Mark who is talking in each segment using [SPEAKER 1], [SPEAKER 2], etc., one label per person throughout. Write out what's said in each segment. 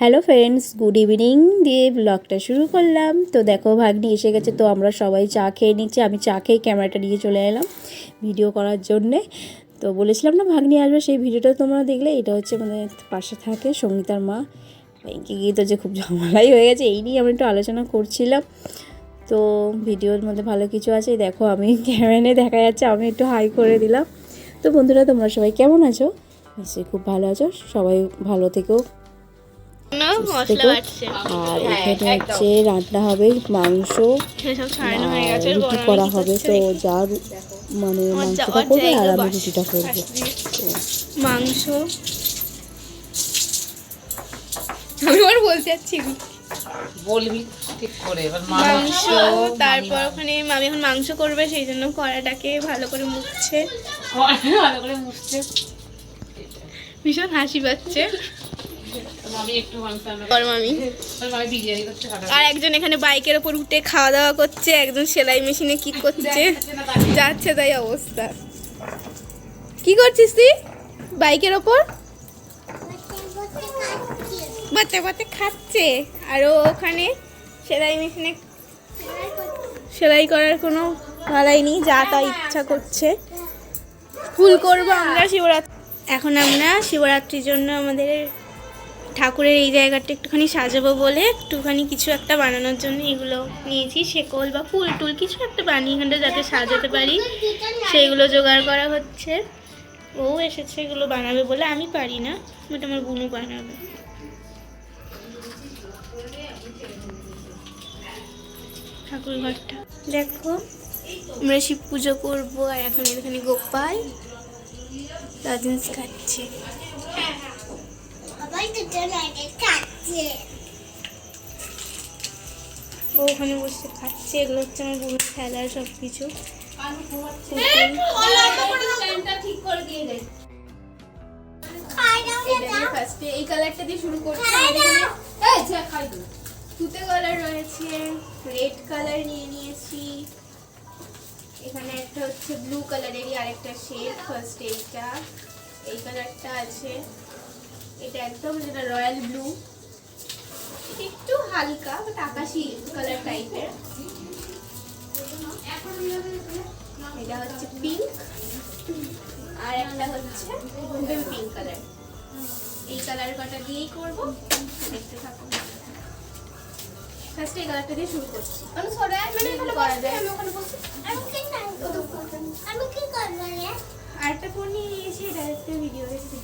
[SPEAKER 1] Hello friends, good evening. দিয়ে ব্লগটা শুরু করলাম। তো দেখো, ভাগ্নি এসে গেছে। তো আমরা সবাই চা খেয়ে নিচ্ছি। আমি চা খেয়ে ক্যামেরাটা নিয়ে চলে এলাম ভিডিও করার জন্যে। তো বলেছিলাম না, ভাগ্নি আসবে। সেই ভিডিওটা তোমরা দেখলে। এটা হচ্ছে মানে পাশে থাকে সঙ্গীতার মা। ব্যাংকে গিয়ে তো যে খুব ঝামেলাই হয়ে গেছে, এই নিয়ে আমরা একটু আলোচনা করছিলাম। তো ভিডিওর মধ্যে ভালো কিছু আছে। দেখো, আমি ক্যামেরা দেখা যাচ্ছে, আমি একটু হাই করে দিলাম। তো বন্ধুরা, তোমরা সবাই কেমন আছো? নিশ্চয়ই খুব ভালো আছো। সবাই ভালো থেকো। আর এখানে হচ্ছে রান্না হবে মাংস।
[SPEAKER 2] হয়ে
[SPEAKER 1] রুটি করা হবে তো। যা মানে মাংসটা করবে আর আমি রুটিটা করব।
[SPEAKER 2] মাংস। আমি বলতে যাচ্ছি।
[SPEAKER 3] বলবি ঠিক করে এবার
[SPEAKER 2] মাংস তারপর ওখানে মামি এখন মাংস করবে সেই জন্য কড়াটাকে ভালো করে মুছছে।
[SPEAKER 3] ভালো করে মুছছে।
[SPEAKER 2] ভীষণ হাসি পাচ্ছে। আর একজন এখানে বাইকের ওপর উঠে খাওয়া দাওয়া করছে, একজন সেলাই মেশিনে কি করছে। যাচ্ছে তাই অবস্থা। কি করছিস তুই? বাইকের ওপর? বাচ্চা বাচ্চা খাচ্ছে। আর ওখানে সেলাই মেশিনে সেলাই করার কোনো ভালাই নেই, যা তা ইচ্ছা করছে। ফুল করব আমরা শিবরাত্রি এখন আমরা শিবরাত্রির জন্য আমাদের ঠাকুরের এই জায়গাটা একটুখানি সাজাবো বলে একটুখানি কিছু একটা বানানোর জন্য এগুলো নিয়েছি। শেকল বা ফুল টুল কিছু একটা বানিয়ে এখানটা যাতে সাজাতে পারি। সেইগুলো জোগাড় করা হচ্ছে। ও এসেছে এগুলো বানাবে বলে আমি পারি না ওটা আমার বুনু বানাবে। ঠাকুর ঘরটা। দেখো, আমরা শিব পুজো করব আর এখন এখানে গোপাল লজেন্স খাচ্ছে। ও ওখানে বসে খাচ্ছে এগুলো হচ্ছে আমার বুনু খেলার সব কিছু এই কালারটা দিয়ে শুরু করছি। তুতে কালার রয়েছে। রেড কালার নিয়ে নিয়েছি। এখানে একটা হচ্ছে ব্লু কালারেরই আরেকটা শেড ফার্স্ট এইটা। এই কালারটা আছে। এটা একদম যেটা রয়্যাল ব্লু। একটু হালকা বাট আকাশি কালার টাইপের এটা হচ্ছে পিঙ্ক আর একটা হচ্ছে বেবি পিঙ্ক কালার এই কালার কটা দিয়েই করব দেখতে থাকো ফার্স্ট এই কালারটা দিয়ে শুরু করছি। আমি সরে মানে এখানে করা যায় আমি ওখানে বসি আর একটা ফোন নিয়ে নিয়েছি এটা একটা ভিডিও দেখতে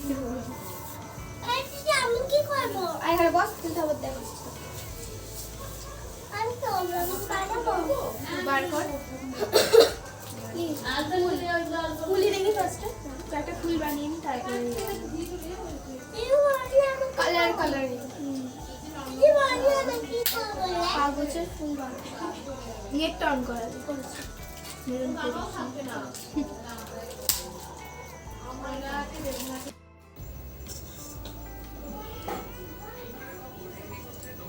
[SPEAKER 2] পাবো আর এখানে বস তুই খবর দেখো বার কর। ফুলি দেখি ফার্স্টে একটা ফুল বানিয়ে নি তারপরে কালার কালার কাগজের ফুল বানাবো নেটটা অন করা। আছে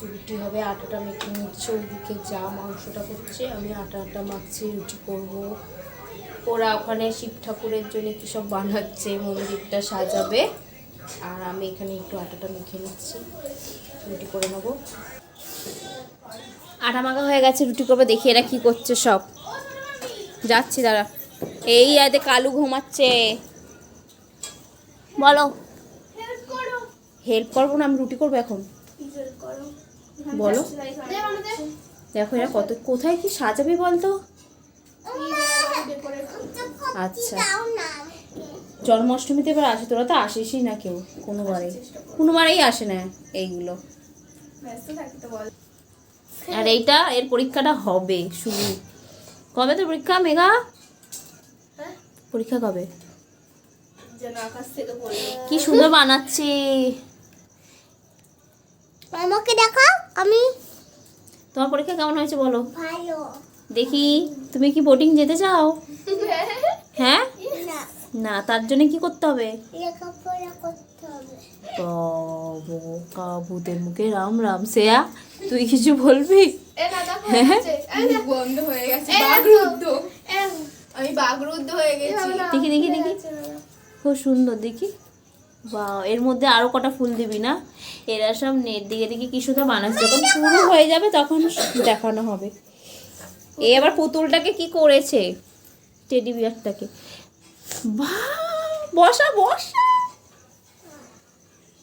[SPEAKER 1] রুটি হবে আটাটা মেখে নিচ্ছে ওদিকে যা মাংসটা করছে আমি আটা আটা মাখছি রুটি করব। ওরা ওখানে শিব ঠাকুরের জন্য কী সব বানাচ্ছে মন্দিরটা সাজাবে। আর আমি এখানে একটু আটাটা মেখে নিচ্ছি রুটি করে নেব। আটা মাখা হয়ে গেছে রুটি করবে দেখি এরা কী করছে সব। যাচ্ছি দাঁড়া। এই আদে কালু ঘুমাচ্ছে। বলো। হেল্প করব না আমি রুটি করব এখন? বলো। দেখো এরা কত কোথায় কি সাজাবে বলতো? আচ্ছা। জন্মাষ্টমীতে এবার আসে তোরা তো আসিসই না কেউ কোনোবারে কোনোবারেই আসে না এইগুলো। আর এইটা এর পরীক্ষাটা হবে শুরু কবে তো পরীক্ষা মেঘা? পরীক্ষা কবে? কি সুন্দর বানাচ্ছে।
[SPEAKER 4] আমাকে দেখাও আমি
[SPEAKER 1] তোমার পরীক্ষা কেমন হয়েছে বলো?
[SPEAKER 4] ভালো।
[SPEAKER 1] দেখি তুমি কি বোটিং যেতে চাও? হ্যাঁ?
[SPEAKER 4] না।
[SPEAKER 1] তার জন্য কি করতে হবে?
[SPEAKER 4] লেখাপড়া করতে হবে।
[SPEAKER 1] বাবু কাবুতের মুখে রাম রাম। সেয়া তুই কিছু বলবি?
[SPEAKER 2] বন্ধ হয়ে আমি বাগরুদ্ধ হয়ে গেছি।
[SPEAKER 1] দেখি দেখি দেখি খুব সুন্দর দেখি। বা এর মধ্যে আরও কটা ফুল দিবি না? এরা সব নেট দিকে দিকে কি সুন্দর বানাচ্ছে? যখন পুরো হয়ে যাবে তখন দেখানো হবে। এ আবার পুতুলটাকে কি করেছে? টেডি বিয়ারটাকে বা বসা বসা।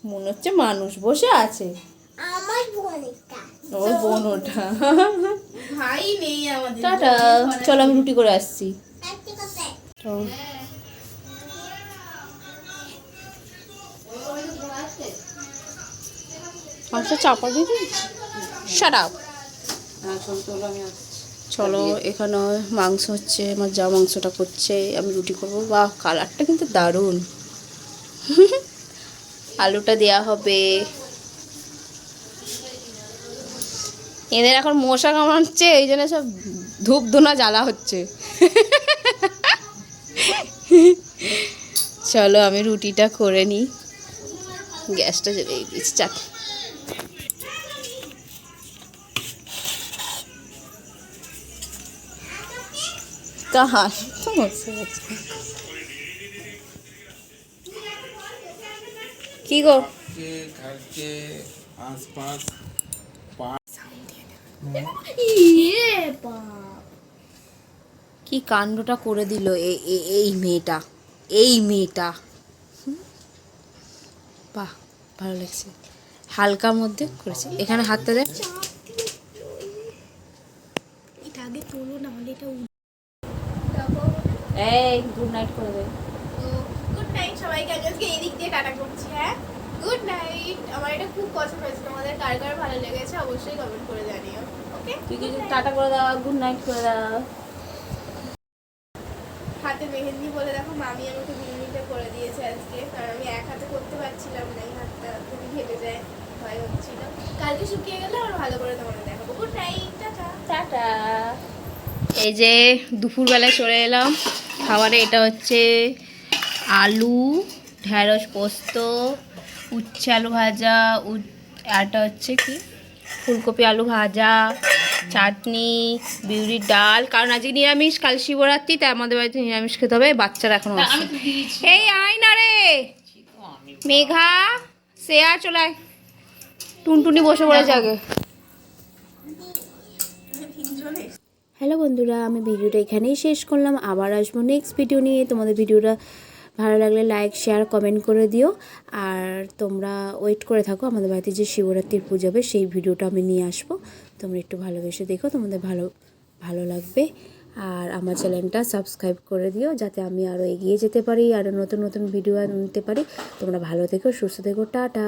[SPEAKER 1] মনে হচ্ছে মানুষ বসে আছে।
[SPEAKER 4] আমার বোনটা
[SPEAKER 1] ওর বোন ওটা
[SPEAKER 2] ভাই নেই আমাদের।
[SPEAKER 1] টাটা। চলো আমি রুটি করে আসছি।
[SPEAKER 4] একটি
[SPEAKER 1] মাংস চাপা দিবি সারাপ
[SPEAKER 3] হ্যাঁ
[SPEAKER 1] চলো এখানে মাংস হচ্ছে আমার যা মাংসটা করছে আমি রুটি করব। বাহ কালারটা কিন্তু দারুণ। আলুটা দেয়া হবে। এদের এখন মশা কামড়াচ্ছে এই জন্য সব ধূপ ধুনা জ্বালা হচ্ছে। চলো আমি রুটিটা করে নিই। গ্যাসটা জ্বেলে দিচ্ছি চাক কাহার। তো কি গো?
[SPEAKER 5] আশপাশ
[SPEAKER 1] কি কাণ্ডটা করে দিল এই মেয়েটা? এই মেয়েটা? বাহ ভালো লাগছে। হালকার মধ্যে করেছে। এখানে হাতটা দেয়
[SPEAKER 2] এটা আগে তোলো না হলে এটা
[SPEAKER 1] এই গুড নাইট করে দে।
[SPEAKER 2] গুড নাইট সবাইকে আজকে এই দিক দিয়ে টাটা করছি হ্যাঁ? গুড নাইট আমার এটা খুব পছন্দ হয়েছে তোমাদের কার কার ভালো লেগেছে অবশ্যই কমেন্ট করে জানিও ওকে
[SPEAKER 1] তুই কিছু টাটা করে দাও গুড নাইট করে দাও।
[SPEAKER 2] হাতে মেহেন্দি বলে দেখো মামি আমাকে মেহেন্দিটা করে দিয়েছে আজকে কারণ আমি এক হাতে করতে পারছিলাম না এই হাতটা যদি ঘেটে যায় ভয় হচ্ছিল। কালকে শুকিয়ে গেলে আর ভালো করে তোমাদের দেখাবো। Good night tata.
[SPEAKER 1] টাটা। এই যে দুপুরবেলায় চলে এলাম। খাবারে এটা হচ্ছে আলু ঢ্যাঁড়স পোস্ত উচ্ছে আলু ভাজা উ- আরটা হচ্ছে কি? ফুলকপি আলু ভাজা চাটনি বিউরির ডাল। কারণ আজকে নিরামিষ কাল শিবরাত্রি তাই আমাদের বাড়িতে নিরামিষ খেতে হবে। বাচ্চারা এখনও
[SPEAKER 3] তা
[SPEAKER 1] আছে
[SPEAKER 3] আমি তো দিয়েছি
[SPEAKER 1] এই আয় না রে! মেঘা শ্রেয়া চলায় টুনটুনি বসে পড়েছে আগে। হ্যালো বন্ধুরা, আমি ভিডিওটা এখানেই শেষ করলাম। আবার আসব নেক্সট ভিডিও নিয়ে। তোমাদের ভিডিওটা ভালো লাগলে লাইক শেয়ার কমেন্ট করে দিও। আর তোমরা ওয়েট করে থাকো, আমাদের বাড়িতে যে শিবরাত্রির পুজো হবে, সেই ভিডিওটা আমি নিয়ে আসব। তোমরা একটু ভালোবেসে দেখো, তোমাদের ভালো ভালো লাগবে। আর আমার চ্যানেলটা সাবস্ক্রাইব করে দিও, যাতে আমি আরও এগিয়ে যেতে পারি আরও নতুন নতুন ভিডিও আনতে পারি। তোমরা ভালো থেকো, সুস্থ থেকো, টাটা।